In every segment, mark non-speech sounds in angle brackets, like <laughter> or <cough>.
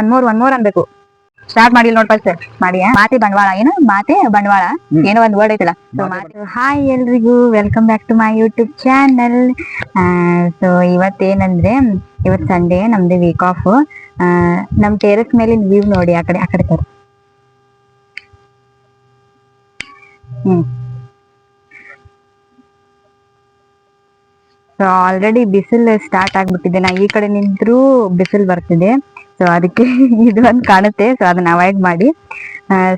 One more one more ಅನ್ಬೇಕು. Start ಮಾಡಿಲ್ಲ ನೋಡ್ ಸರ್ ಮಾಡಿ ಮಾತೆ ಬಂಡವಾಳ ಏನು? ಮಾತೆ ಬಂಡವಾಳ. ಏನೋ ಒಂದ್ ವರ್ಡ್ ಐತಲ್ಲ. ಸೊ ಹಾಯ್ ಎಲ್ರಿಗೂ. Welcome back to my YouTube channel so ಇವತ್ತೇನಂದ್ರೆ ಇವತ್ ಸಂಡೇ ನಮ್ದು ವೀಕ್ ಆಫ್ ನಮ್ ಟೆರೆಸ್ ಮೇಲಿನ ವ್ಯೂ ನೋಡಿ ಆ ಕಡೆ ಆ ಕಡೆ ತೋರ್ಸು. ಹ್ಮ್. ಸೊ ಆಲ್ರೆಡಿ ಬಿಸಿಲು ಸ್ಟಾರ್ಟ್ ಆಗ್ಬಿಟ್ಟಿದೆ. ನಾ ಈ ಕಡೆ ನಿಂತ್ರೂ ಬಿಸಿಲು ಬರ್ತಿದೆ. ಸೊ ಅದಕ್ಕೆ <laughs> ಇದು ಒಂದು ಕಾಣುತ್ತೆ. ಸೊ ಅದನ್ನ ಅವಾಯ್ಡ್ ಮಾಡಿ.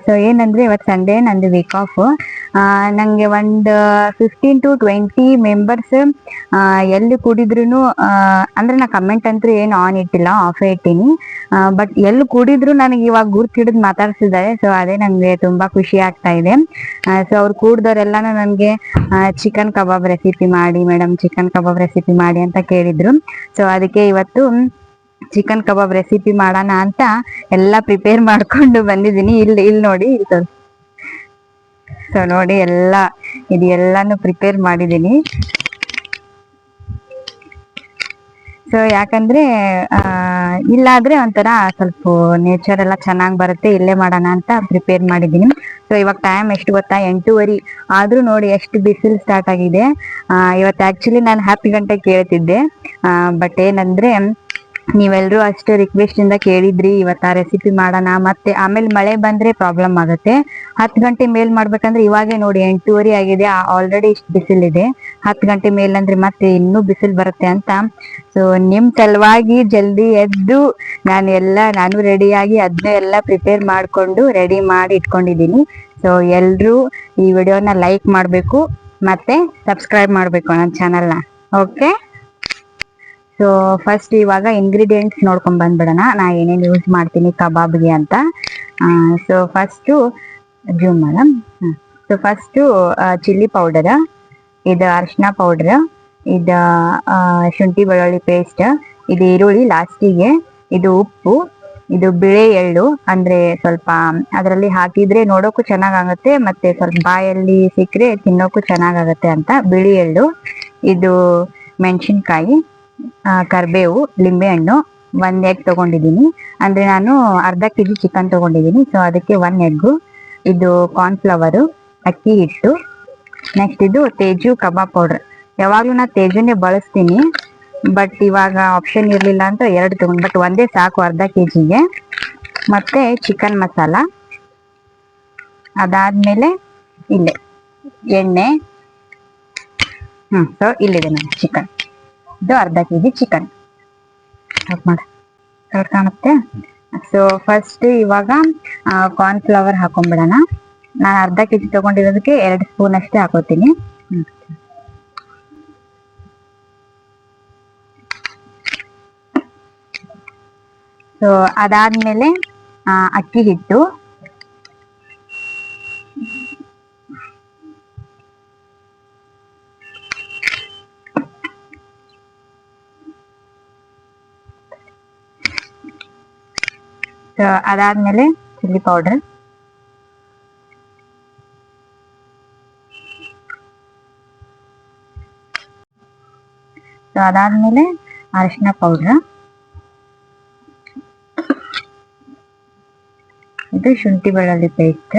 ಸೊ ಏನಂದ್ರೆ ಇವತ್ತು ಸಂಡೇ ನಂದು ವೀಕ್ ಆಫ್ ನಂಗೆ ಒಂದು ಫಿಫ್ಟೀನ್ ಟು ಟ್ವೆಂಟಿ ಮೆಂಬರ್ಸ್ ಎಲ್ಲಿ ಕೂಡಿದ್ರು ಅಂದ್ರೆ ನಾ ಕಮೆಂಟ್ ಅಂತೂ ಏನು ಆನ್ ಇಟ್ಟಿಲ್ಲ ಆಫ್ ಇಟ್ಟೀನಿ. ಬಟ್ ಎಲ್ಲಿ ಕೂಡಿದ್ರು ನನಗೆ ಇವಾಗ ಗುರ್ತು ಹಿಡಿದು ಮಾತಾಡ್ಸಿದ್ದಾರೆ. ಸೊ ಅದೇ ನಂಗೆ ತುಂಬಾ ಖುಷಿ ಆಗ್ತಾ ಇದೆ. ಸೊ ಅವ್ರು ಕೂಡಿದವರೆಲ್ಲಾನು ನನಗೆ ಚಿಕನ್ ಕಬಾಬ್ ರೆಸಿಪಿ ಮಾಡಿ ಮೇಡಮ್ ಚಿಕನ್ ಕಬಾಬ್ ರೆಸಿಪಿ ಮಾಡಿ ಅಂತ ಕೇಳಿದ್ರು. ಸೊ ಅದಕ್ಕೆ ಇವತ್ತು ಚಿಕನ್ ಕಬಾಬ್ ರೆಸಿಪಿ ಮಾಡೋಣ ಅಂತ ಎಲ್ಲ ಪ್ರಿಪೇರ್ ಮಾಡ್ಕೊಂಡು ಬಂದಿದ್ದೀನಿ. ಇಲ್ಲಿ ಇಲ್ಲಿ ನೋಡಿ, ಇಲ್ಲಿ ಸೊ ನೋಡಿ ಎಲ್ಲ, ಇದು ಎಲ್ಲಾನು ಪ್ರಿಪೇರ್ ಮಾಡಿದ್ದೀನಿ. ಸೊ ಯಾಕಂದ್ರೆ ಇಲ್ಲಾದ್ರೆ ಒಂಥರ ಸ್ವಲ್ಪ ನೇಚರ್ ಎಲ್ಲ ಚೆನ್ನಾಗಿ ಬರುತ್ತೆ, ಇಲ್ಲೇ ಮಾಡೋಣ ಅಂತ ಪ್ರಿಪೇರ್ ಮಾಡಿದ್ದೀನಿ. ಸೊ ಇವಾಗ ಟೈಮ್ ಎಷ್ಟು ಗೊತ್ತಾ? ಎಂಟೂವರೆ. ಆದ್ರೂ ನೋಡಿ ಎಷ್ಟು ಬಿಸಿಲು ಸ್ಟಾರ್ಟ್ ಆಗಿದೆ. ಇವತ್ತು ಆಕ್ಚುಲಿ ನಾನು ಹತ್ತು ಗಂಟೆ ಕೇಳ್ತಿದ್ದೆ. ಬಟ್ ಏನಂದ್ರೆ ನೀವೆಲ್ಲರೂ ಅಷ್ಟು ರಿಕ್ವೆಸ್ಟ್ ಇಂದ ಕೇಳಿದ್ರಿ, ಇವತ್ತು ರೆಸಿಪಿ ಮಾಡೋಣ, ಮತ್ತೆ ಆಮೇಲೆ ಮಳೆ ಬಂದ್ರೆ ಪ್ರಾಬ್ಲಮ್ ಆಗುತ್ತೆ. ಹತ್ತು ಗಂಟೆ ಮೇಲ್ ಮಾಡ್ಬೇಕಂದ್ರೆ ಇವಾಗೆ ನೋಡಿ, ಎಂಟೂವರೆ ಆಗಿದೆ ಆಲ್ರೆಡಿ ಇಷ್ಟು ಬಿಸಿಲಿದೆ. ಹತ್ತು ಗಂಟೆ ಮೇಲ್ ಅಂದ್ರೆ ಮತ್ತೆ ಇನ್ನೂ ಬಿಸಿಲು ಬರುತ್ತೆ ಅಂತ. ಸೊ ನಿಮ್ ಸಲುವಾಗಿ ಜಲ್ದಿ ಎದ್ದು ನಾನು ಎಲ್ಲ, ನಾನು ರೆಡಿಯಾಗಿ ಅದನ್ನ ಎಲ್ಲ ಪ್ರಿಪೇರ್ ಮಾಡ್ಕೊಂಡು ರೆಡಿ ಮಾಡಿ ಇಟ್ಕೊಂಡಿದ್ದೀನಿ. ಸೊ ಎಲ್ಲರೂ ಈ ವಿಡಿಯೋನ ಲೈಕ್ ಮಾಡಬೇಕು, ಮತ್ತೆ ಸಬ್ಸ್ಕ್ರೈಬ್ ಮಾಡಬೇಕು ನನ್ನ ಚಾನಲ್ನ ಓಕೆ ಸೊ ಫಸ್ಟ್ ಇವಾಗ ಇಂಗ್ರೀಡಿಯೆಂಟ್ಸ್ ನೋಡ್ಕೊಂಡ್ ಬಂದ್ಬಿಡೋಣ. ನಾ ಏನೇನು ಯೂಸ್ ಮಾಡ್ತೀನಿ, ಕಬಾಬ್ಗೆ ಅಂತ. So first zoom madam so first chilli powder ಇದು ಅರಿಶಿನ ಪೌಡರ್ ಇದು ಶುಂಠಿ ಬೆಳ್ಳುಳ್ಳಿ ಪೇಸ್ಟ್ ಇದು ಈರುಳ್ಳಿ ಲಾಸ್ಟಿಗೆ ಇದು ಉಪ್ಪು, ಇದು ಬಿಳೆ ಎಳ್ಳು, ಅಂದ್ರೆ ಸ್ವಲ್ಪ ಅದರಲ್ಲಿ ಹಾಕಿದ್ರೆ ನೋಡೋಕ್ಕೂ ಚೆನ್ನಾಗಾಗುತ್ತೆ, ಮತ್ತೆ ಸ್ವಲ್ಪ ಬಾಯಲ್ಲಿ ಸಿಕ್ಕರೆ ತಿನ್ನೋಕ್ಕೂ ಚೆನ್ನಾಗಾಗತ್ತೆ ಅಂತ ಬಿಳಿ ಎಳ್ಳು, ಇದು ಮೆಣಸಿನ್ಕಾಯಿ ಕರಿಬೇವು ಲಿಂಬೆಹಣ್ಣು ಒಂದ್ ಎಗ್ ತಗೊಂಡಿದ್ದೀನಿ. ಅಂದ್ರೆ ನಾನು ಅರ್ಧ ಕೆ ಜಿ ಚಿಕನ್ ತಗೊಂಡಿದ್ದೀನಿ. ಸೊ ಅದಕ್ಕೆ ಒನ್ ಎಗ್ ಇದು ಕಾರ್ನ್ಫ್ಲವರು ಅಕ್ಕಿ ಹಿಟ್ಟು. ನೆಕ್ಸ್ಟ್ ಇದು ತೇಜು ಕಬಾಬ್ ಪೌಡರ್ ಯಾವಾಗಲೂ ನಾನು ತೇಜುನೇ ಬಳಸ್ತೀನಿ. ಬಟ್ ಇವಾಗ ಆಪ್ಷನ್ ಇರಲಿಲ್ಲ ಅಂತ ಎರಡು ತಗೊಂಡ್ ಬಟ್ ಒಂದೇ ಸಾಕು ಅರ್ಧ ಕೆ ಜಿಗೆ ಮತ್ತೆ ಚಿಕನ್ ಮಸಾಲ ಅದಾದ್ಮೇಲೆ ಇಲ್ಲೇ. ಎಣ್ಣೆ. ಹ್ಞೂ ಸೊ ಇಲ್ಲಿದೆ ನಾನು ಚಿಕನ್ ಇದು ಅರ್ಧ ಕೆ ಜಿ ಚಿಕನ್ ಮಾಡಿ. ಕರೆಕ್ಟ್ ಕಾಣುತ್ತೆ? ಸೊ ಫಸ್ಟ್ ಇವಾಗ ಕಾರ್ನ್ ಕಾರ್ನ್ಫ್ಲವರ್ ಹಾಕೊಂಡ್ಬಿಡೋಣ. ನಾನು ಅರ್ಧ ಕೆ ಜಿ ತಗೊಂಡಿರೋದಕ್ಕೆ ಎರಡು ಸ್ಪೂನ್ ಅಷ್ಟೇ ಹಾಕೋತೀನಿ. ಸೊ ಅದಾದ್ಮೇಲೆ ಅಕ್ಕಿ ಹಿಟ್ಟು ಸೊ ಅದಾದ್ಮೇಲೆ ಚಿಲ್ಲಿ ಪೌಡರ್ ಅದಾದ್ಮೇಲೆ ಅರಿಶಿನ ಪೌಡರ್ ಇದು ಶುಂಠಿ ಬೆಳ್ಳುಳ್ಳಿ ಪೇಸ್ಟ್.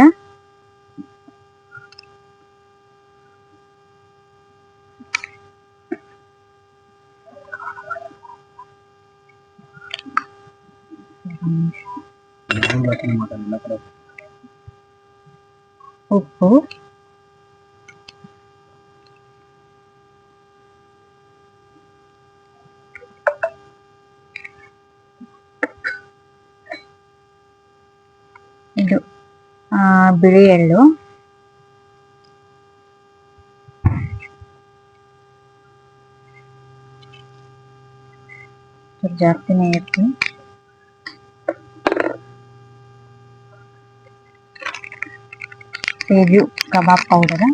ಉಪ್ಪು ಇದು ಆ, ಬಿಳಿ ಎಳ್ಳು ಸ್ವಲ್ಪ ಜಾಸ್ತಿನೇ ಇರ್ತೀನಿ ತೇಜು ಕಬಾಬ್ ಪೌಡರ್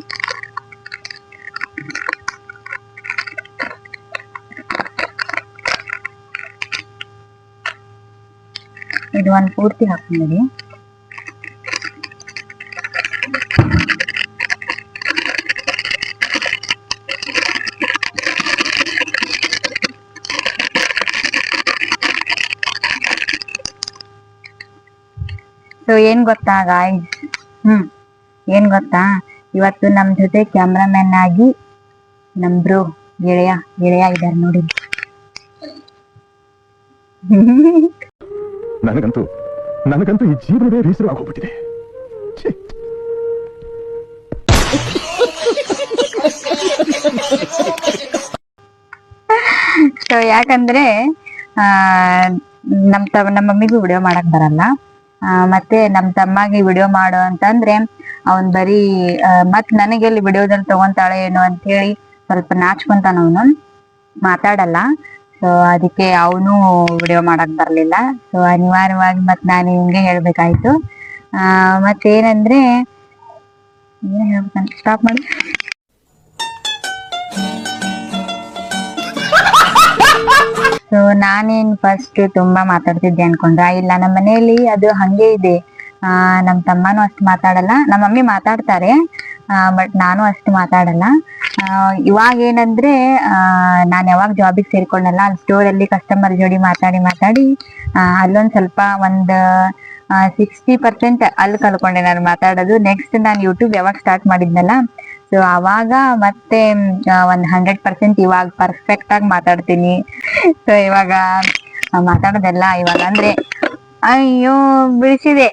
ಇದು ಒಂದು ಪೂರ್ತಿ ಹಾಕೊಂಡಿಡಿ ಸೊ ಏನ್ ಗೊತ್ತಾ ಗಾಯ್ಸ್ ಹ್ಮ್. ಏನ್ ಗೊತ್ತಾ? ಇವತ್ತು ನಮ್ ಜೊತೆ ಕ್ಯಾಮ್ರಾಮನ್ ಆಗಿ ನಮ್ ಬ್ರೋ ಗೆಳೆಯ ಗೆಳೆಯ ಇದಾರೆ ನೋಡಿ. ನನಗಂತೂ ನನಗಂತೂ ಈ ಜೀವನವೇ ರೀಸರು ಆಗೋಗ್ಬಿಟ್ಟಿದೆ. ಸೊ ಯಾಕಂದ್ರೆ ಆ ನಮ್ ತ ನಮ್ಮ ಮಮ್ಮಿಗೂ ವಿಡಿಯೋ ಮಾಡಕ್ ಬರಲ್ಲ. ಆ, ಮತ್ತೆ ನಮ್ ತಮ್ಮಗೆ ವಿಡಿಯೋ ಮಾಡು ಅಂತಂದ್ರೆ ಅವನ್ ಬರೀ ಮತ್ ನನಗೆ ಎಲ್ಲಿ ವಿಡಿಯೋದಲ್ಲಿ ತಗೊಂತಾಳೆ ಏನು ಅಂತ ಹೇಳಿ ಸ್ವಲ್ಪ ನಾಚ್ಕೊಂತಾನ ಅವನು. ಮಾತಾಡಲ್ಲ. ಸೊ ಅದಕ್ಕೆ ಅವನು ವಿಡಿಯೋ ಮಾಡಕ್ ಬರ್ಲಿಲ್ಲ. ಸೊ ಅನಿವಾರ್ಯವಾಗಿ ಮತ್ ನಾನು ಹಿಂಗೆ ಹೇಳ್ಬೇಕಾಯ್ತು. ಆ ಮತ್ತೇನಂದ್ರೆ ಏನ್ ಹೇಳ್ಬೇಕಂತ ಸ್ಟಾಪ್ ಮಾಡಿ. ಸೊ ನಾನೇನ್ ಫಸ್ಟ್ ತುಂಬಾ ಮಾತಾಡ್ತಿದ್ದೆ ಅನ್ಕೊಂಡ್ರ? ಇಲ್ಲ ನಮ್ಮ ಮನೆಯಲ್ಲಿ ಅದು ಹಂಗೆ ಇದೆ. ಆ ನಮ್ ತಮ್ಮನೂ ಅಷ್ಟ್ ಮಾತಾಡಲ್ಲ ನಮ್ಮ ಮಮ್ಮಿ ಮಾತಾಡ್ತಾರೆ ಬಟ್ ನಾನು ಅಷ್ಟು ಮಾತಾಡಲ್ಲ. ಆ, ಇವಾಗ ಏನಂದ್ರೆ ಆ ನಾನ್ ಯಾವಾಗ ಜಾಬಿಗೆ ಸೇರ್ಕೊಂಡಲ್ಲ ಅಲ್ಲಿ ಸ್ಟೋರ್ ಅಲ್ಲಿ ಕಸ್ಟಮರ್ ಜೋಡಿ ಮಾತಾಡಿ ಮಾತಾಡಿ ಆ, ಅಲ್ಲೊಂದ್ ಸ್ವಲ್ಪ ಒಂದ್ ಸಿಕ್ಸ್ಟಿ ಪರ್ಸೆಂಟ್ ಅಲ್ಲಿ ಕಲ್ಕೊಂಡೆ ನಾನು ಮಾತಾಡೋದು. ನೆಕ್ಸ್ಟ್ ನಾನು ಯೂಟ್ಯೂಬ್ ಯಾವಾಗ ಸ್ಟಾರ್ಟ್ ಮಾಡಿದ್ನಲ್ಲ ಸೊ ಅವಾಗ ಮತ್ತೆ ಆ, ಒಂದ್ ಹಂಡ್ರೆಡ್ ಪರ್ಸೆಂಟ್ ಇವಾಗ ಪರ್ಫೆಕ್ಟ್ ಆಗಿ ಮಾತಾಡ್ತೀನಿ. ಸೊ ಇವಾಗ ಆ, ಮಾತಾಡೋದೆಲ್ಲ ಇವಾಗ ಅಂದ್ರೆ ಅಯ್ಯೋ ಬಿಡಿಸಿದೆ.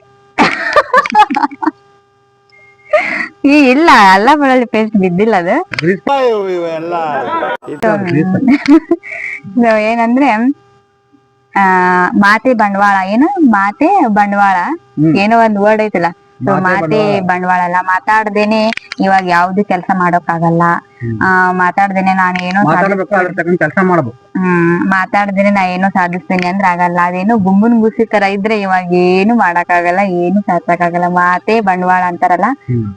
ಈ ಇಲ್ಲ ಅಲ್ಲ ಬೆಳ್ಳುಳ್ಳಿ ಪೇಸ್ಟ್ ಬಿದ್ದಿಲ್ಲ ಅದು. So, ಏನಂದ್ರೆ ಆ ಮಾತೆ ಬಂಡವಾಳ. ಏನು? ಮಾತೆ ಬಂಡವಾಳ. ಏನೋ ಒಂದ್ ವರ್ಡ್ ಐತಲ್ಲ. ಸೊ ಮಾತೆ ಬಂಡವಾಳ. ಅಲ್ಲ ಮಾತಾಡ್ದೇನೆ ಇವಾಗ ಯಾವ್ದು ಕೆಲಸ ಮಾಡೋಕಾಗಲ್ಲ ಆ ಮಾತಾಡ್ದೇನೆ ನಾನು ಏನೋ ಕೆಲಸ ಮಾಡ್ಬೇಕು. ಹ್ಮ್ ಮಾತಾಡ್ದೇನೆ ನಾ ಏನೋ ಸಾಧಿಸ್ತೇನೆ ಅಂದ್ರೆ ಆಗಲ್ಲ. ಅದೇನು ಗುಂಬನ್ ಗುಸಿ ತರ ಇದ್ರೆ ಇವಾಗ ಏನು ಮಾಡಕ್ಕಾಗಲ್ಲ ಏನು ಸಾಧಿಸಕ್ಕಾಗಲ್ಲ. ಮಾತೆ ಬಂಡವಾಳ ಅಂತಾರಲ್ಲ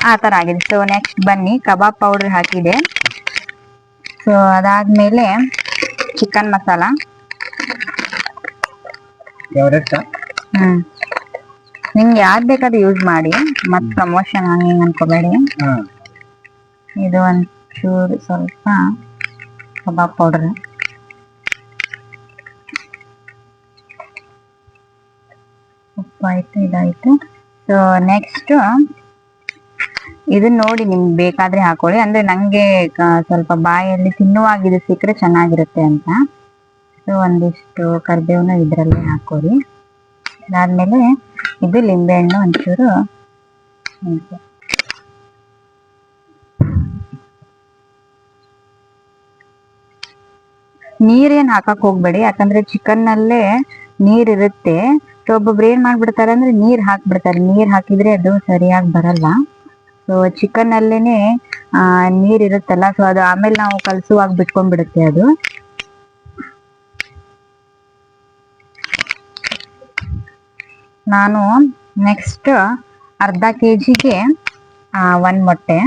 ಆ ತರ ಆಗಿದೆ. ಸೊ ನೆಕ್ಸ್ಟ್ ಬನ್ನಿ. ಕಬಾಬ್ ಪೌಡರ್ ಹಾಕಿದೆ. ಸೊ ಅದಾದ್ಮೇಲೆ ಚಿಕನ್ ಮಸಾಲ. ಹ್ಮ್. ನಿಮ್ಗೆ ಯಾವ್ದು ಬೇಕಾದ್ರೆ ಯೂಸ್ ಮಾಡಿ ಮತ್ ಪ್ರಮೋಷನ್ ಹಂಗ ಅನ್ಕೋಬೇಡಿ. ಇದು ಒಂದ್ ಚೂರು ಸ್ವಲ್ಪ ಕಬಾಬ್ ಪೌಡರ್ ಉಪ್ಪು ಆಯ್ತು ಇದಾಯ್ತು. ಸೊ ನೆಕ್ಸ್ಟ್ ಇದನ್ನ ನೋಡಿ ನಿಮ್ಗೆ ಬೇಕಾದ್ರೆ ಹಾಕೊಳ್ಳಿ. ಅಂದ್ರೆ ನಂಗೆ ಸ್ವಲ್ಪ ಬಾಯಲ್ಲಿ ತಿನ್ನುವಾಗ ಇದು ಸಿಕ್ಕರೆ ಚೆನ್ನಾಗಿರುತ್ತೆ ಅಂತ. ಸೊ ಒಂದಿಷ್ಟು ಕರ್ಬೇವನ್ನ ಇದ್ರಲ್ಲಿ ಹಾಕೊಳ್ಳಿ. ಅದಾದ್ಮೇಲೆ ಇದು ಲಿಂಬೆಹಣ್ಣು ಒಂಚೂರು ನೀರ್ ನೀರೇನ್ ಹಾಕಕ್ ಹೋಗ್ಬೇಡಿ, ಯಾಕಂದ್ರೆ ಚಿಕನ್ ನಲ್ಲೇ ನೀರ್ ಇರುತ್ತೆ ಸೊ ಒಬ್ಬೊಬ್ರು ಏನ್ ಮಾಡ್ಬಿಡ್ತಾರೆ ಅಂದ್ರೆ ನೀರ್ ಹಾಕ್ಬಿಡ್ತಾರೆ. ನೀರ್ ಹಾಕಿದ್ರೆ ಅದು ಸರಿಯಾಗಿ ಬರಲ್ಲ. ಸೊ ಚಿಕನ್ ಅಲ್ಲೇನೆ ಆ ನೀರ್ ಇರುತ್ತಲ್ಲ ಸೊ ಅದು ಆಮೇಲೆ ನಾವು ಕಲ್ಸುವಾಗ ಬಿಟ್ಕೊಂಡ್ಬಿಡುತ್ತೆ ಅದು. ನಾನು ನೆಕ್ಸ್ಟ್ ಅರ್ಧ ಕೆ ಜಿಗೆ ಒಂದ್ ಮೊಟ್ಟೆ.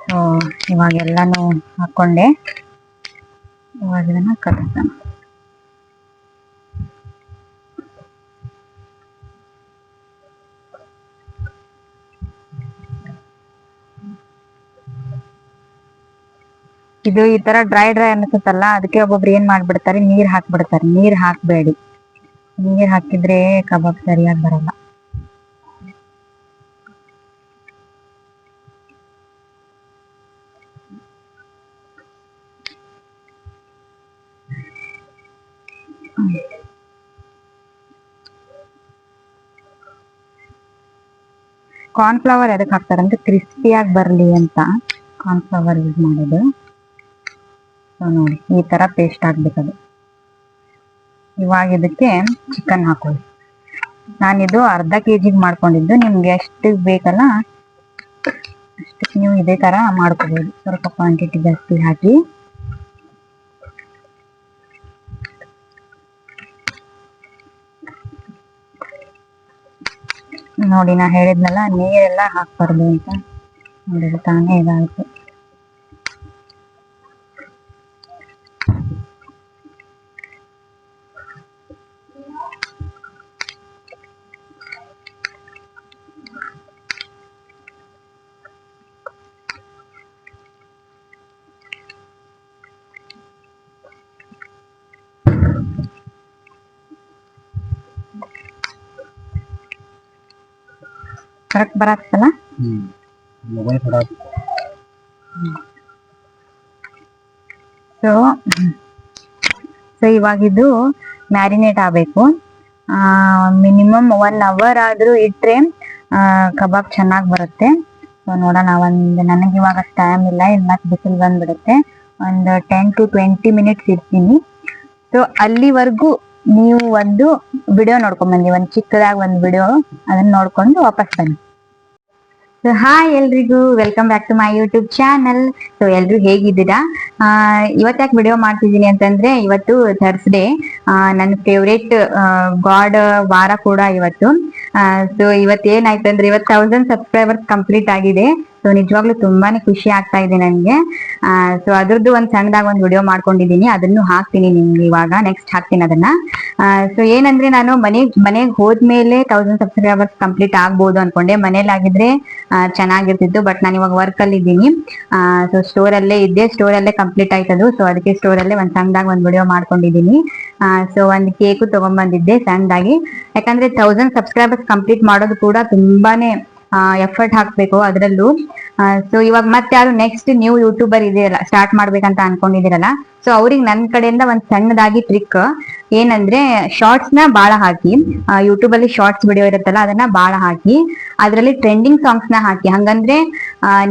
ಸೊ ಇವಾಗ ಎಲ್ಲಾನು ಹಾಕೊಂಡೆ. ಇವಾಗ ಇದನ್ನು ಕಲಿಸೋಣ ಇದು ಈ ತರ ಡ್ರೈ ಡ್ರೈ ಅನ್ಸುತ್ತಲ್ಲ, ಅದಕ್ಕೆ ಒಬ್ಬೊಬ್ರು ಏನ್ ಮಾಡ್ಬಿಡ್ತಾರೆ? ನೀರ್ ಹಾಕ್ಬಿಡ್ತಾರೆ. ನೀರ್ ಹಾಕ್ಬೇಡಿ. ನೀರ್ ಹಾಕಿದ್ರೆ ಕಬಾಬ್ ಸರಿಯಾಗಿ ಬರಲ್ಲ. ಕಾರ್ನ್ಫ್ಲವರ್ ಎದಕ್ ಹಾಕ್ತಾರೆ ಅಂದ್ರೆ ಕ್ರಿಸ್ಪಿಯಾಗಿ ಬರಲಿ ಅಂತ ಕಾರ್ನ್ಫ್ಲವರ್ ಯೂಸ್ ಮಾಡೋದು. ನೋಡಿ, ಈ ತರ ಪೇಸ್ಟ್ ಆಗ್ಬೇಕದು ಇವಾಗ ಇದಕ್ಕೆ ಚಿಕನ್ ಹಾಕೊಳ್ಳಿ. ನಾನಿದು ಅರ್ಧ ಕೆ ಜಿಗೆ ಮಾಡ್ಕೊಂಡಿದ್ದು, ನಿಮ್ಗೆ ಎಷ್ಟು ಬೇಕಲ್ಲ ಅಷ್ಟಕ್ಕೆ ನೀವು ಇದೇ ತರ ಮಾಡ್ಕೋಬಹುದು ಸ್ವಲ್ಪ ಕ್ವಾಂಟಿಟಿ ಜಾಸ್ತಿ ಹಾಕಿ. ನೋಡಿ, ನಾ ಹೇಳಿದ್ನಲ್ಲ, ನೀರೆಲ್ಲ ಹಾಕ್ಬಾರ್ದು ಅಂತ. ನೋಡಿ ತಾನೇ ಇದಾಯ್ತು ಕರೆಕ್ಟ್ ಬರತ್ತಲ್ಲ ಹ್ಮ್. ಮೊಬೈಲ್ ಸೊ ಸೊ ಇವಾಗಿದ್ದು ಮ್ಯಾರಿನೇಟ್ ಆಗಬೇಕು. ಮಿನಿಮಮ್ ಒನ್ ಅವರ್ ಆದ್ರೂ ಇಟ್ಟರೆ ಕಬಾಬ್ ಚೆನ್ನಾಗಿ ಬರುತ್ತೆ. ಸೊ ನೋಡೋಣ ಒಂದು ನನಗೆ ಇವಾಗ ಟೈಮ್ ಇಲ್ಲ ಇನ್ನು ಮತ್ತೆ ಬಿಸಿಲು ಬಂದ್ಬಿಡುತ್ತೆ. ಒಂದು ಟೆನ್ ಟು ಟ್ವೆಂಟಿ ಮಿನಿಟ್ಸ್ ಇರ್ತೀನಿ. ಸೊ ಅಲ್ಲಿವರೆಗೂ ನೀವು ಒಂದು ವಿಡಿಯೋ ನೋಡ್ಕೊಂಡ್ ಬನ್ನಿ ಒಂದು ಚಿಕ್ಕದಾಗಿ ಒಂದು ವಿಡಿಯೋ ಅದನ್ನ ನೋಡ್ಕೊಂಡು ವಾಪಸ್ ಬನ್ನಿ. ಸೊ ಹಾಯ್ ಎಲ್ರಿಗೂ welcome back to my YouTube channel so ಎಲ್ರು ಹೇಗಿದ್ದೀರಾ? ಆ, ಇವತ್ತು ಯಾಕೆ ವಿಡಿಯೋ ಮಾಡ್ತಿದ್ದೀನಿ ಅಂತಂದ್ರೆ ಇವತ್ತು ಥರ್ಸ್ಡೇ ನನ್ನ ಫೇವ್ರೇಟ್ ಗಾಡ್ ವಾರ ಕೂಡ ಇವತ್ತು. ಸೊ ಇವತ್ತು ಏನಾಯ್ತು ಅಂದ್ರೆ ಇವತ್ತು ತೌಸಂಡ್ ಸಬ್ಸ್ಕ್ರೈಬರ್ಸ್ ಕಂಪ್ಲೀಟ್ ಆಗಿದೆ. ಸೊ ನಿಜವಾಗ್ಲೂ ತುಂಬಾನೇ ಖುಷಿ ಆಗ್ತಾ ಇದೆ ನನಗೆ. ಸೊ ಅದ್ರದ್ದು ಒಂದು ಸಣ್ಣದಾಗ ಒಂದು ವಿಡಿಯೋ ಮಾಡ್ಕೊಂಡಿದ್ದೀನಿ ಅದನ್ನು ಹಾಕ್ತೀನಿ ನಿಮ್ಗೆ ಇವಾಗ. ನೆಕ್ಸ್ಟ್ ಹಾಕ್ತೀನಿ ಅದನ್ನ. ಸೊ ಏನಂದ್ರೆ ನಾನು ಮನೆ, ಮನೆಗೆ ಹೋದ್ಮೇಲೆ ತೌಸಂಡ್ ಸಬ್ಸ್ಕ್ರೈಬರ್ಸ್ ಕಂಪ್ಲೀಟ್ ಆಗ್ಬೋದು ಅನ್ಕೊಂಡೆ. ಮನೇಲಾಗಿದ್ರೆ ಚೆನ್ನಾಗಿರ್ತಿತ್ತು ಬಟ್ ನಾನು ಇವಾಗ ವರ್ಕ್ ಅಲ್ಲಿ ಇದ್ದೀನಿ ಸೊ ಸ್ಟೋರ್ ಅಲ್ಲೇ ಇದ್ದೆ. ಸ್ಟೋರ್ ಅಲ್ಲೇ ಕಂಪ್ಲೀಟ್ ಆಯ್ತದು. ಸೊ ಅದಕ್ಕೆ ಸ್ಟೋರ್ ಅಲ್ಲೇ ಒಂದ್ ಸಣ್ಣದಾಗ ಒಂದ್ ವಿಡಿಯೋ ಮಾಡ್ಕೊಂಡಿದ್ದೀನಿ ಸೊ ಒಂದ್ ಕೇಕು ತಗೊಂಡ್ಬಂದಿದ್ದೆ ಸಣ್ಣದಾಗಿ. ಯಾಕಂದ್ರೆ ತೌಸಂಡ್ ಸಬ್ಸ್ಕ್ರೈಬರ್ಸ್ ಕಂಪ್ಲೀಟ್ ಮಾಡೋದು ಕೂಡ ತುಂಬಾನೇ ಎಫರ್ಟ್ ಹಾಕ್ಬೇಕು ಅದರಲ್ಲೂ. ಸೊ ಇವಾಗ ಮತ್ತೆ ಯಾರು ನೆಕ್ಸ್ಟ್ ನ್ಯೂ ಯೂಟ್ಯೂಬರ್ ಇದೆಯಲ್ಲ ಸ್ಟಾರ್ಟ್ ಮಾಡ್ಬೇಕಂತ ಅನ್ಕೊಂಡಿದಿರಲ್ಲ ಸೊ ಅವ್ರಿಗೆ ನನ್ ಕಡೆಯಿಂದ ಒಂದ್ ಸಣ್ಣದಾಗಿ ಟ್ರಿಕ್ ಏನಂದ್ರೆ ಶಾರ್ಟ್ಸ್ನ ಬಾಳ ಹಾಕಿ ಯೂಟ್ಯೂಬ್ ಅಲ್ಲಿ ಶಾರ್ಟ್ಸ್ ವಿಡಿಯೋ ಇರುತ್ತಲ್ಲ ಅದನ್ನ ಬಾಳ ಹಾಕಿ ಅದರಲ್ಲಿ ಟ್ರೆಂಡಿಂಗ್ ಸಾಂಗ್ಸ್ನ ಹಾಕಿ. ಹಂಗಂದ್ರೆ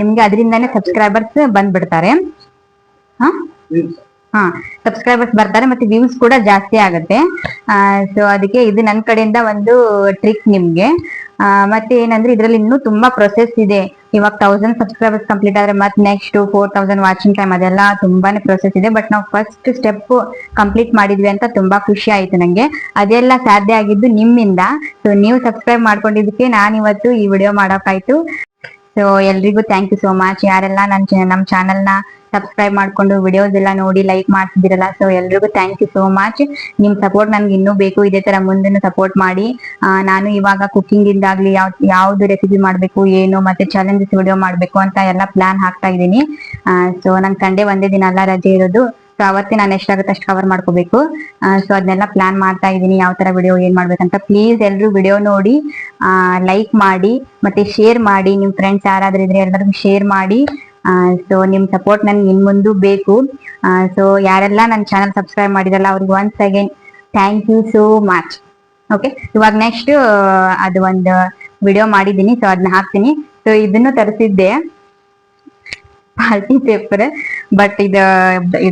ನಿಮ್ಗೆ ಅದರಿಂದಾನೇ ಸಬ್ಸ್ಕ್ರೈಬರ್ಸ್ ಬಂದ್ಬಿಡ್ತಾರೆ. ಹಾ? ಹಾ ಸಬ್ಸ್ಕ್ರೈಬರ್ಸ್ ಬರ್ತಾರೆ ಮತ್ತೆ ವ್ಯೂಸ್ ಕೂಡ ಜಾಸ್ತಿ ಆಗುತ್ತೆ. ಸೊ ಅದಕ್ಕೆ ಇದು ನನ್ನ ಕಡೆಯಿಂದ ಒಂದು ಟ್ರಿಕ್ ನಿಮ್ಗೆ. ಮತ್ತೆ ಏನಂದ್ರೆ ಇದ್ರಲ್ಲಿ ಇನ್ನೂ ತುಂಬಾ ಪ್ರೊಸೆಸ್ ಇದೆ. ಇವಾಗ ತೌಸಂಡ್ ಸಬ್ಸ್ಕ್ರೈಬರ್ಸ್ ಕಂಪ್ಲೀಟ್ ಆದ್ರೆ ಮತ್ತೆ next four thousand watching time ಅದೆಲ್ಲ ತುಂಬಾನೇ ಪ್ರೊಸೆಸ್ ಇದೆ. ಬಟ್ ನಾವು ಫಸ್ಟ್ ಸ್ಟೆಪ್ ಕಂಪ್ಲೀಟ್ ಮಾಡಿದ್ವಿ ಅಂತ ತುಂಬಾ ಖುಷಿ ಆಯ್ತು ನಂಗೆ. ಅದೆಲ್ಲ ಸಾಧ್ಯ ಆಗಿದ್ದು ನಿಮ್ಮಿಂದ. ಸೊ ನೀವು ಸಬ್ಸ್ಕ್ರೈಬ್ ಮಾಡ್ಕೊಂಡಿದ್ದಕ್ಕೆ ನಾನು ಇವತ್ತು ಈ ವಿಡಿಯೋ ಮಾಡೋಕ್ಕಾಯ್ತು. ಸೊ ಎಲ್ರಿಗೂ ಥ್ಯಾಂಕ್ ಯು ಸೋ ಮಚ್ ಯಾರೆಲ್ಲ ನನ್ನ ನಮ್ಮ ಚಾನಲ್ನ ಸಬ್ಸ್ಕ್ರೈಬ್ ಮಾಡ್ಕೊಂಡು ವಿಡಿಯೋಸ್ ಎಲ್ಲ ನೋಡಿ ಲೈಕ್ ಮಾಡ್ತಿದ್ದೀರಲ್ಲ ಸೊ ಎಲ್ರಿಗೂ ಥ್ಯಾಂಕ್ ಯು ಸೋ ಮಚ್ ನಿಮ್ ಸಪೋರ್ಟ್ ನನ್ಗೆ ಇನ್ನೂ ಬೇಕು, ಇದೇ ತರ ಮುಂದೆ ಸಪೋರ್ಟ್ ಮಾಡಿ. ನಾನು ಇವಾಗ ಕುಕಿಂಗ್ ಇಂದಾಗ್ಲಿ ಯಾವ, ಯಾವ್ದು ರೆಸಿಪಿ ಮಾಡ್ಬೇಕು, ಏನು, ಮತ್ತೆ ಚಾಲೆಂಜಸ್ ವಿಡಿಯೋ ಮಾಡ್ಬೇಕು ಅಂತ ಎಲ್ಲ ಪ್ಲಾನ್ ಹಾಕ್ತಾ ಇದ್ದೀನಿ. ಸೊ ನಂಗೆ ಸಂಡೇ ಒಂದೇ ದಿನ ಎಲ್ಲ ರಜೆ ಇರೋದು ಸೊ ಅವತ್ತೇ ನಾನು ಎಷ್ಟಾಗುತ್ತೆ ಅಷ್ಟು ಕವರ್ ಮಾಡ್ಕೋಬೇಕು. ಸೊ ಅದನ್ನೆಲ್ಲ ಪ್ಲಾನ್ ಮಾಡ್ತಾ ಇದ್ದೀನಿ, ಯಾವ ತರ ವಿಡಿಯೋ ಏನ್ ಮಾಡ್ಬೇಕಂತ. ಪ್ಲೀಸ್ ಎಲ್ಲರೂ ವಿಡಿಯೋ ನೋಡಿ ಲೈಕ್ ಮಾಡಿ, ಮತ್ತೆ ಶೇರ್ ಮಾಡಿ, ನಿಮ್ ಫ್ರೆಂಡ್ಸ್ ಯಾರಾದ್ರೂ ಇದ್ರೆ ಎಲ್ಲರಿಗೂ ಶೇರ್ ಮಾಡಿ. ಸೊ ನಿಮ್ ಸಪೋರ್ಟ್ ನನ್ಗೆ ಇನ್ ಮುಂದೆ ಬೇಕು. ಸೊ ಯಾರೆಲ್ಲ ನನ್ನ ಚಾನಲ್ ಸಬ್ಸ್ಕ್ರೈಬ್ ಮಾಡಿದಲ್ಲ ಅವ್ರಿಗೆ once again thank you so much okay ಇವಾಗ ನೆಕ್ಸ್ಟ್ ಅದು ಒಂದು ವಿಡಿಯೋ ಮಾಡಿದ್ದೀನಿ ಸೊ ಅದನ್ನ ಹಾಕ್ತೀನಿ. ಸೊ ಇದನ್ನು ತರಿಸಿದ್ದೆ. ಪಾರ್ಟಿ ಪೇಪರ್ ಬಟ್ ಇದು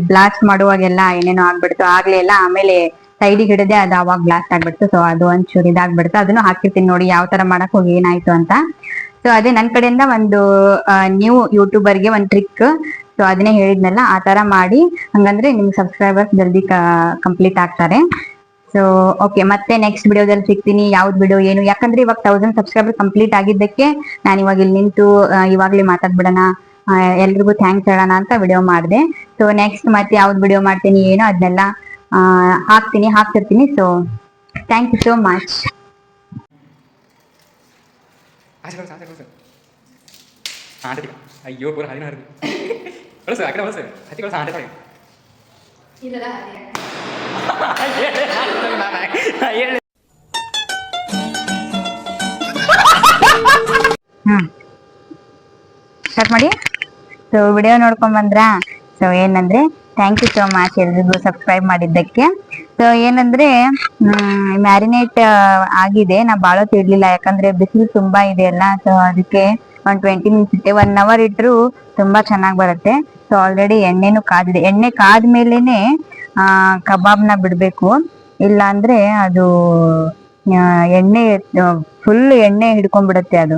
ಬ್ಲಾಸ್ಟ್ ಮಾಡುವಾಗೆಲ್ಲ ಏನೇನೋ ಆಗ್ಬಿಡ್ತು, ಆಗ್ಲೇ ಇಲ್ಲ ಆಮೇಲೆ ಸೈಡಿಗೆ ಹಿಡಿದೆ ಅದು ಅವಾಗ ಬ್ಲಾಸ್ಟ್ ಆಗ್ಬಿಡ್ತು ಸೊ ಅದು ಒಂಚೂರು ಇದಾಗ್ಬಿಡ್ತು. ಅದನ್ನು ಹಾಕಿರ್ತೀನಿ ನೋಡಿ, ಯಾವ ತರ ಮಾಡಕ್ ಹೋಗಿ ಏನಾಯ್ತು ಅಂತ. ಸೊ ಅದೇ ನನ್ ಕಡೆಯಿಂದ ಒಂದು ನ್ಯೂ ಯೂಟ್ಯೂಬರ್ಗೆ ಒಂದು ಟ್ರಿಕ್ ಸೊ ಅದನ್ನೇ ಹೇಳಿದ್ನಲ್ಲ, ಆ ತರ ಮಾಡಿ. ಹಂಗಂದ್ರೆ ನಿಮ್ಗೆ ಸಬ್ಸ್ಕ್ರೈಬರ್ಸ್ ಜಲ್ದಿ ಕಂಪ್ಲೀಟ್ ಆಗ್ತಾರೆ. ಸೊ ಓಕೆ ಮತ್ತೆ ನೆಕ್ಸ್ಟ್ ವಿಡಿಯೋದಲ್ಲಿ ಸಿಗ್ತೀನಿ. ಯಾವ್ದು ವಿಡಿಯೋ ಏನು? ಯಾಕಂದ್ರೆ ಇವಾಗ ತೌಸಂಡ್ ಸಬ್ಸ್ಕ್ರೈಬರ್ ಕಂಪ್ಲೀಟ್ ಆಗಿದ್ದಕ್ಕೆ ನಾನು ಇವಾಗ ಇಲ್ಲಿ ನಿಂತು ಇವಾಗಲೇ ಮಾತಾಡ್ಬಿಡೋಣ ಎಲ್ರಿಗೂ ಥ್ಯಾಂಕ್ಸ್ ಹೇಳೋಣ ಅಂತ ವಿಡಿಯೋ ಮಾಡಿದೆ. ಸೊ ನೆಕ್ಸ್ಟ್ ಮತ್ತೆ ಯಾವ್ದು ವಿಡಿಯೋ ಮಾಡ್ತೀನಿ, ಏನೋ ಅದನ್ನೆಲ್ಲ ಹಾಕ್ತೀನಿ, ಹಾಕ್ತಿರ್ತೀನಿ. So thank you so much ಆಚೆ ಕಳಿಸು ಆಚೆ ಕಳಿಸು ಆಂಟಿ ಅಯ್ಯೋ ಪೂರ ಹರಿನ ಹರಿದು ಕಳಿಸು ಆ ಕಡೆ ಕಳಿಸು. ಹತ್ತಿ ಕಳಿಸ ಆಂಟಿ ಕಡೆ ಹೇಳಿ ಹ್ಮ್. ಸ್ಟಾರ್ಟ್ ಮಾಡಿ. ಸೊ ವಿಡಿಯೋ ನೋಡ್ಕೊಂಡ್ ಬಂದ್ರಾ? ಸೊ ಏನಂದ್ರೆ ಥ್ಯಾಂಕ್ ಯು ಸೋ ಮಚ್ ಎಲ್ರಿಗೂ ಸಬ್ಸ್ಕ್ರೈಬ್ ಮಾಡಿದ್ದಕ್ಕೆ. ಸೊ ಏನಂದ್ರೆ ಮ್ಯಾರಿನೇಟ್ ಆಗಿದೆ. ನಾ ಭಾಳ ತಿಡ್ಲಿಲ್ಲ ಯಾಕಂದ್ರೆ ಬಿಸಿಲು ತುಂಬಾ ಇದೆ ಅಲ್ಲ. ಸೊ ಅದಕ್ಕೆ ಒಂದ್ ಟ್ವೆಂಟಿ ಮಿನಿಟ್ಸ್ ಒನ್ ಅವರ್ ಇಟ್ರು ತುಂಬಾ ಚೆನ್ನಾಗಿ ಬರುತ್ತೆ. ಸೊ ಆಲ್ರೆಡಿ ಎಣ್ಣೆನು ಕಾದಿದೆ. ಎಣ್ಣೆ ಕಾದ್ಮೇಲೆನೆ, ಆ ನ ಬಿಡ್ಬೇಕು. ಇಲ್ಲ ಅಂದ್ರೆ ಅದು ಎಣ್ಣೆ ಫುಲ್ ಎಣ್ಣೆ ಹಿಡ್ಕೊಂಡ್ಬಿಡುತ್ತೆ ಅದು.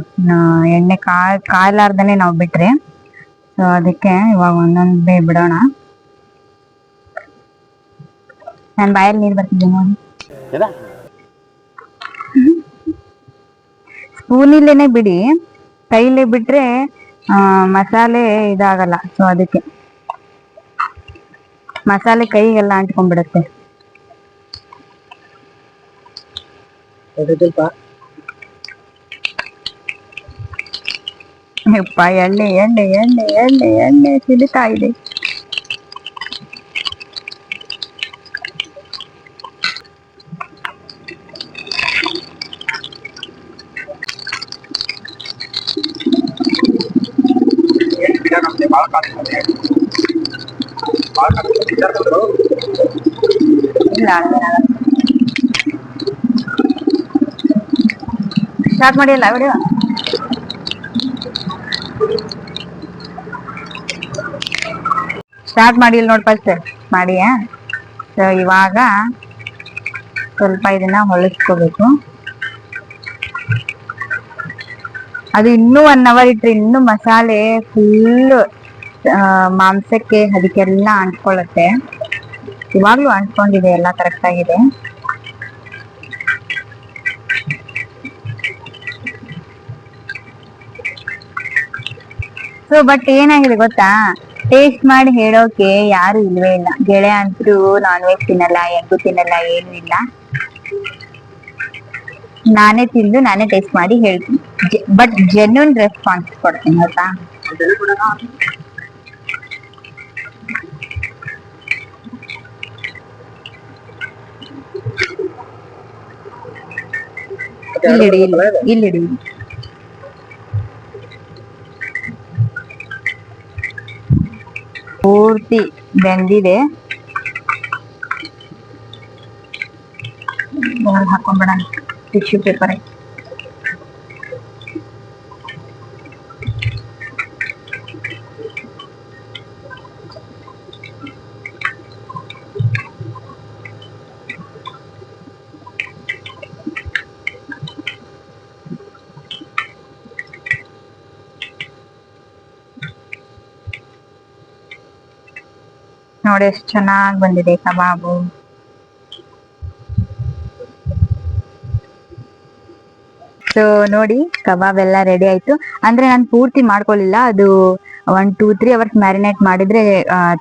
ಎಣ್ಣೆ ಕಾ ಕಾಲಾರ್ದನೆ ನಾವು ಬಿಟ್ರೆ. ಸೊ ಅದಕ್ಕೆ ಇವಾಗ ಒಂದೊಂದೇ ಬಿಡೋಣ. ನನ್ ಬಾಯಲ್ಲಿ ನೀರ್ ಬರ್ತಿದ್ದೆ ನೋಡಿ ಸ್ಪೂನಿಲ್ಲೇನೆ ಬಿಡಿ ಕೈಲೇ ಬಿಟ್ರೆ ಆ, ಮಸಾಲೆ ಇದಾಗಲ್ಲ ಸೊ ಅದಕ್ಕೆ ಮಸಾಲೆ ಕೈಗೆಲ್ಲ ಅಂಟ್ಕೊಂಡ್ಬಿಡುತ್ತೆ ಸ್ವಲ್ಪ ಯಪ್ಪ ಎಣ್ಣೆ ಎಣ್ಣೆ ಎಣ್ಣೆ ಎಣ್ಣೆ ಎಣ್ಣೆ ಸಿಡಿತಾ ಇದೆ ಇಲ್ಲ ಸ್ಟಾರ್ಟ್ ಮಾಡಿಲ್ಲ ವಿಡಿಯೋ ಸ್ಟಾರ್ಟ್ ಮಾಡಿಲ್ಲ ನೋಡಿ ಫಸ್ಟ್ ಮಾಡಿ ಸೊ ಇವಾಗ, ಸ್ವಲ್ಪ ಇದನ್ನ ಹೊಳಿಸ್ಕೋಬೇಕು ಅದು ಇನ್ನೂ ಒನ್ ಅವರ್ ಇಟ್ರೆ ಇನ್ನೂ ಮಸಾಲೆ ಫುಲ್ ಮಾಂಸಕ್ಕೆ ಅದಕ್ಕೆಲ್ಲ ಅಂಟ್ಕೊಳ್ಳುತ್ತೆ ಇವಾಗ್ಲೂ ಅಂಟ್ಕೊಂಡಿದೆ ಎಲ್ಲ ಕರೆಕ್ಟ್ ಆಗಿದೆ. ಸೊ ಬಟ್ ಏನಾಗಿದೆ ಗೊತ್ತಾ? ಟೇಸ್ಟ್ ಮಾಡಿ ಹೇಳೋಕೆ ಯಾರು ಇಲ್ವೇ ಇಲ್ಲ. ಗೆಳೆಯ ಅಂತೂ ನಾನ್ ವೆಜ್ ತಿನ್ನಲ್ಲ ಎಗ್ಗು ತಿನ್ನಲ್ಲ, ಏನು ಇಲ್ಲ. ನಾನೇ ತಿಂದು ನಾನೇ ಟೇಸ್ಟ್ ಮಾಡಿ ಹೇಳ್ತೀನಿ. ಬಟ್ ಜೆನ್ಯೂನ್ ರೆಸ್ಪಾನ್ಸ್ ಕೊಡ್ತೀನಿ ಗೊತ್ತಾ ಇಲ್ಲಿಡಿ ಇಲ್ಲಿಡಿ. ಪೂರ್ತಿ ಬೆಂದಿದೆ. ಒಳಗ್ ಹಾಕೊಂಡ್ಬಿಡೋಣ. ಟಿಶ್ಯೂ ಪೇಪರ್ ನೋಡಿ ಎಷ್ಟು ಚೆನ್ನಾಗಿ ಬಂದಿದೆ ಕಬಾಬು. ಸೊ ನೋಡಿ ಕಬಾಬ್ ಎಲ್ಲ ರೆಡಿ ಆಯ್ತು. ಅಂದ್ರೆ ನಾನು ಪೂರ್ತಿ ಮಾಡ್ಕೊಳ್ಳಿಲ್ಲ ಅದು one two three hours marinate ಮಾಡಿದ್ರೆ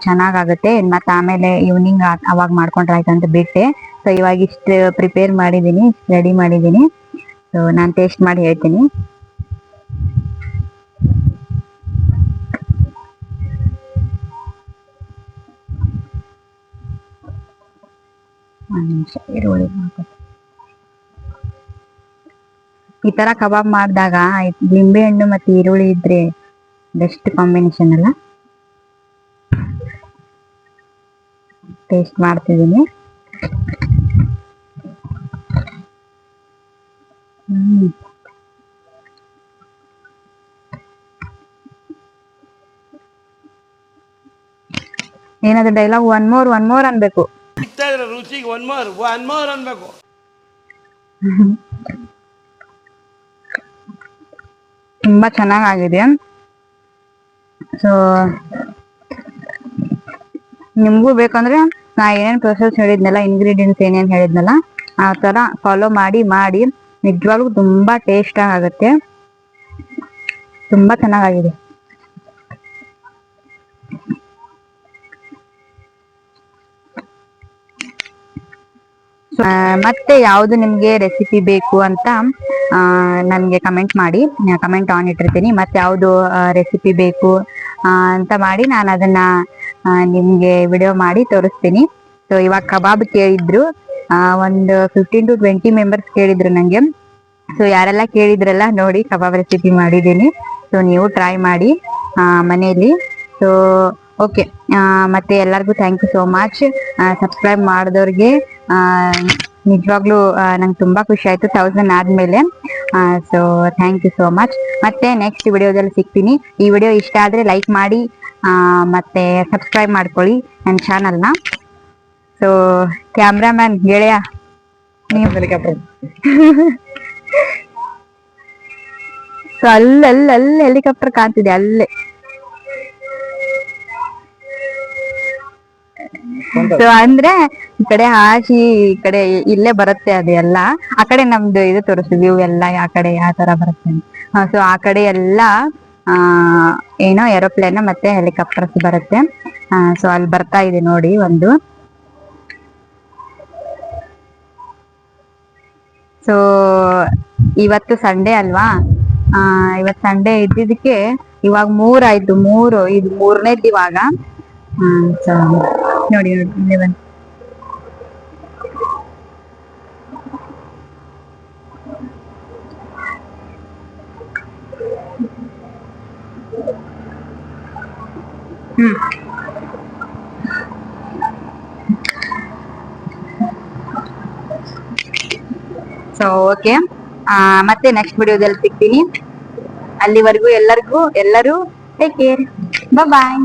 ಚೆನ್ನಾಗಾಗುತ್ತೆ. ಮತ್ತೆ ಆಮೇಲೆ ಈವ್ನಿಂಗ್ ಅವಾಗ ಮಾಡ್ಕೊಂಡ್ರೆ ಆಯ್ತು ಅಂತ ಬಿಟ್ಟೆ. ಸೊ ಇವಾಗ ಇಷ್ಟು ಪ್ರಿಪೇರ್ ಮಾಡಿದ್ದೀನಿ ರೆಡಿ ಮಾಡಿದ್ದೀನಿ ಸೊ ನಾನು ಟೇಸ್ಟ್ ಮಾಡಿ ಹೇಳ್ತೀನಿ. ಒಂದ್ ನಿಮಿಷ ಈರುಳ್ಳಿ. ಈ ತರ ಕಬಾಬ್ ಮಾಡಿದಾಗ ಲಿಂಬೆ ಹಣ್ಣು ಮತ್ತೆ ಈರುಳ್ಳಿ ಇದ್ರೆ ಬೆಸ್ಟ್ ಕಾಂಬಿನೇಷನ್ ಅಲ್ಲ? ಟೇಸ್ಟ್ ಮಾಡ್ತಿದ್ದೀನಿ. ಹ್ಮ್. ಏನಾದ್ರು dialogue one more one more ಅನ್ಬೇಕು. ಇದ್ರೆ ರುಚಿಗೆ ಒನ್ ಮೋರ್ ಒನ್ ಮೋರ್ ಅನ್ಬೇಕು. ತುಂಬಾ ಚೆನ್ನಾಗಾಗಿದೆ ಸೊ ನಿಮ್ಗೂ ಬೇಕಂದ್ರೆ ನಾ ಏನೇನ್ ಪ್ರೊಸೆಸ್ ಹೇಳಿದ್ನಲ್ಲ ಇಂಗ್ರೀಡಿಯೆಂಟ್ಸ್ ಏನೇನ್ ಹೇಳಿದ್ನಲ್ಲ, ಆ ತರ ಫಾಲೋ ಮಾಡಿ ಮಾಡಿ, ನಿಜವಾಗ್ಲೂ ತುಂಬಾ ಟೇಸ್ಟ್ ಆಗುತ್ತೆ. ತುಂಬಾ ಚೆನ್ನಾಗಾಗಿದೆ. ಮತ್ತೆ ಯಾವ್ದು ನಿಮ್ಗೆ ರೆಸಿಪಿ ಬೇಕು ಅಂತ ನನ್ಗೆ ಕಮೆಂಟ್ ಮಾಡಿ. ಕಮೆಂಟ್ ಆನ್ ಇಟ್ಟಿರ್ತೀನಿ. ಮತ್ತೆ ಯಾವ್ದು ರೆಸಿಪಿ ಬೇಕು ಅಂತ ಮಾಡಿ ನಾನು ಅದನ್ನ ನಿಮಗೆ ವಿಡಿಯೋ ಮಾಡಿ ತೋರಿಸ್ತೀನಿ. ಸೊ ಇವಾಗ ಕಬಾಬ್ ಕೇಳಿದ್ರು. ಒಂದು ಫಿಫ್ಟೀನ್ ಟು ಟ್ವೆಂಟಿ ಮೆಂಬರ್ಸ್ ಕೇಳಿದ್ರು ನಂಗೆ. ಸೊ ಯಾರೆಲ್ಲ ಕೇಳಿದ್ರಲ್ಲ ನೋಡಿ ಕಬಾಬ್ ರೆಸಿಪಿ ಮಾಡಿದ್ದೀನಿ. ಸೊ ನೀವು ಟ್ರೈ ಮಾಡಿ ಮನೆಯಲ್ಲಿ. ಸೊ ಓಕೆ ಮತ್ತೆ ಎಲ್ಲರಿಗೂ thank you so much subscribe ಮಾಡಿದವ್ರಿಗೆ ನಿಜವಾಗ್ಲೂ ನಂಗೆ ತುಂಬಾ ಖುಷಿ ಆಯ್ತು ತೌಸಂಡ್ ಆದ್ಮೇಲೆ. So thank you so much ಮತ್ತೆ ನೆಕ್ಸ್ಟ್ ವಿಡಿಯೋದಲ್ಲಿ ಸಿಗ್ತೀನಿ. ಈ ವಿಡಿಯೋ ಇಷ್ಟ ಆದ್ರೆ ಲೈಕ್ ಮಾಡಿ ಆ, ಮತ್ತೆ ಸಬ್ಸ್ಕ್ರೈಬ್ ಮಾಡ್ಕೊಳ್ಳಿ ನನ್ನ ಚಾನಲ್ನ ಸೊ ಕ್ಯಾಮ್ರಾಮ್ಯಾನ್ ಗೆಳೆಯ ಸೊ ಅಲ್ಲಿ ಅಲ್ಲಿ ಅಲ್ಲಿ ಹೆಲಿಕಾಪ್ಟರ್ ಕಾಣ್ತಿದೆ ಅಲ್ಲೇ. ಸೊ ಅಂದ್ರೆ ಈ ಕಡೆ ಹಾಕಿ ಈ ಕಡೆ ಇಲ್ಲೇ ಬರುತ್ತೆ ಅದು ಎಲ್ಲ. ಆ ಕಡೆ ನಮ್ದು ಇದು ತೋರಿಸ್ತೀವಿ ವ್ಯೂ ಎಲ್ಲ ಆ ಕಡೆ ಯಾವ ತರ ಬರುತ್ತೆ ಸೊ ಆ ಕಡೆ ಎಲ್ಲ, ಆ, ಏನೋ ಏರೋಪ್ಲೇನ್ ಮತ್ತೆ ಹೆಲಿಕಾಪ್ಟರ್ಸ್ ಬರುತ್ತೆ. ಸೊ ಅಲ್ಲಿ ಬರ್ತಾ ಇದೆ ನೋಡಿ ಒಂದು. ಸೊ ಇವತ್ತು ಸಂಡೇ ಅಲ್ವಾ? ಆ ಇವತ್ ಸಂಡೇ ಇದ್ದಿದ್ದಕ್ಕೆ ಇವಾಗ ಮೂರ್ ಆಯ್ತು ಮೂರು ಇದು ಮೂರನೇದ್ ಇವಾಗ ಸೊ ನೋಡಿ ನೋಡಿ ಇಲ್ಲೇ ಬಂತು. ಹ್ಮ್ ಸೊ ಓಕೆ ಮತ್ತೆ ನೆಕ್ಸ್ಟ್ ವಿಡಿಯೋದಲ್ಲಿ ಸಿಗ್ತೀನಿ. ಅಲ್ಲಿವರೆಗೂ ಎಲ್ಲರಿಗೂ ಎಲ್ಲರೂ ಟೇಕ್ ಕೇರ್ ಬಾಯ್